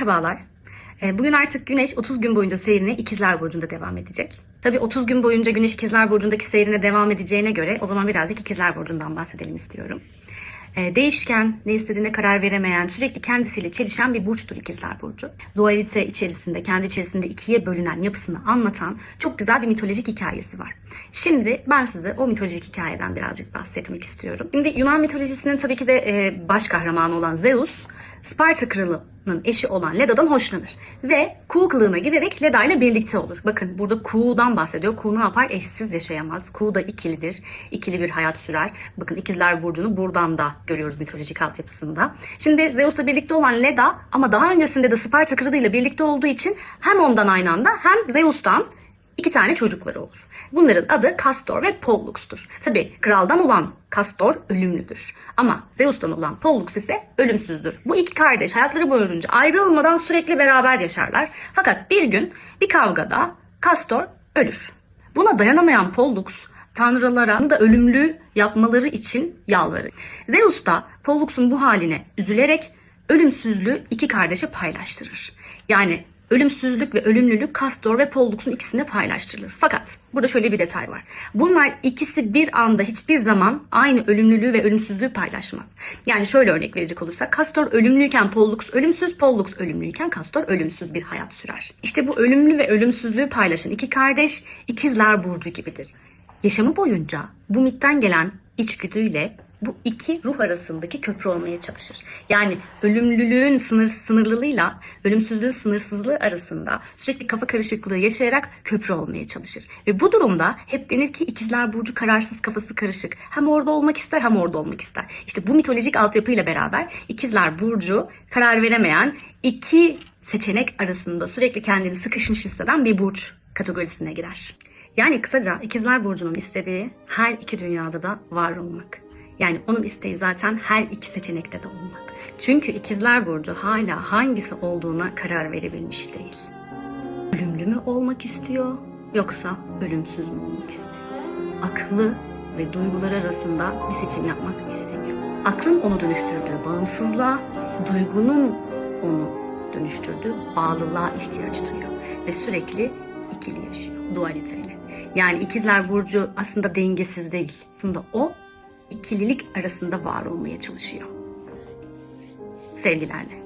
Merhabalar. Ee, Bugün artık Güneş 30 gün boyunca seyrine İkizler Burcu'nda devam edecek. Tabii 30 gün boyunca Güneş İkizler Burcu'ndaki seyrine devam edeceğine göre o zaman birazcık İkizler Burcu'ndan bahsedelim istiyorum. Ee, Değişken, ne istediğine karar veremeyen, sürekli kendisiyle çelişen bir burçtur İkizler Burcu. Dualite içerisinde, kendi içerisinde ikiye bölünen yapısını anlatan çok güzel bir mitolojik hikayesi var. Şimdi ben size o mitolojik hikayeden birazcık bahsetmek istiyorum. Şimdi Yunan mitolojisinin tabii ki de e, baş kahramanı olan Zeus, Sparta kralının eşi olan Leda'dan hoşlanır. Ve kuğu kılığına girerek Leda ile birlikte olur. Bakın burada kuğudan bahsediyor. Kuğu ne yapar? Eşsiz yaşayamaz. Kuğu da ikilidir. İkili bir hayat sürer. Bakın ikizler burcunu buradan da görüyoruz mitolojik altyapısında. Şimdi Zeus'la birlikte olan Leda ama daha öncesinde de Sparta kralıyla birlikte olduğu için hem ondan aynı anda hem Zeus'tan iki tane çocukları olur. Bunların adı Castor ve Pollux'tur. Tabi kraldan olan Castor ölümlüdür. Ama Zeus'tan olan Pollux ise ölümsüzdür. Bu iki kardeş hayatları boyunca ayrılmadan sürekli beraber yaşarlar. Fakat bir gün bir kavgada Castor ölür. Buna dayanamayan Pollux tanrılara da ölümlü yapmaları için yalvarır. Zeus da Pollux'un bu haline üzülerek ölümsüzlüğü iki kardeşe paylaştırır. Yani ölümsüzlük ve ölümlülük Castor ve Pollux'un ikisine paylaştırılır. Fakat burada şöyle bir detay var. Bunlar ikisi bir anda hiçbir zaman aynı ölümlülüğü ve ölümsüzlüğü paylaşmaz. Yani şöyle örnek verecek olursak Castor ölümlüyken Pollux ölümsüz, Pollux ölümlüyken Castor ölümsüz bir hayat sürer. İşte bu ölümlü ve ölümsüzlüğü paylaşan iki kardeş ikizler burcu gibidir. Yaşamı boyunca bu mitten gelen içgüdüyle bu iki ruh arasındaki köprü olmaya çalışır. Yani ölümlülüğün sınır, sınırlılığıyla ölümsüzlüğün sınırsızlığı arasında sürekli kafa karışıklığı yaşayarak köprü olmaya çalışır. Ve bu durumda hep denir ki ikizler burcu kararsız kafası karışık. Hem orada olmak ister hem orada olmak ister. İşte bu mitolojik altyapıyla beraber ikizler burcu karar veremeyen iki seçenek arasında sürekli kendini sıkışmış hisseden bir burç kategorisine girer. Yani kısaca ikizler burcunun istediği her iki dünyada da var olmak. Yani onun isteği zaten her iki seçenekte de olmak. Çünkü ikizler burcu hala hangisi olduğuna karar verebilmiş değil. Ölümlü mü olmak istiyor yoksa ölümsüz mü olmak istiyor? Aklı ve duygular arasında bir seçim yapmak istemiyor. Aklın onu dönüştürdüğü bağımsızlığa, duygunun onu dönüştürdüğü bağlılığa ihtiyaç duyuyor. Ve sürekli ikili yaşıyor, dualiteyle. Yani ikizler burcu aslında dengesiz değil. Aslında o ikililik arasında var olmaya çalışıyor. Sevgilerle.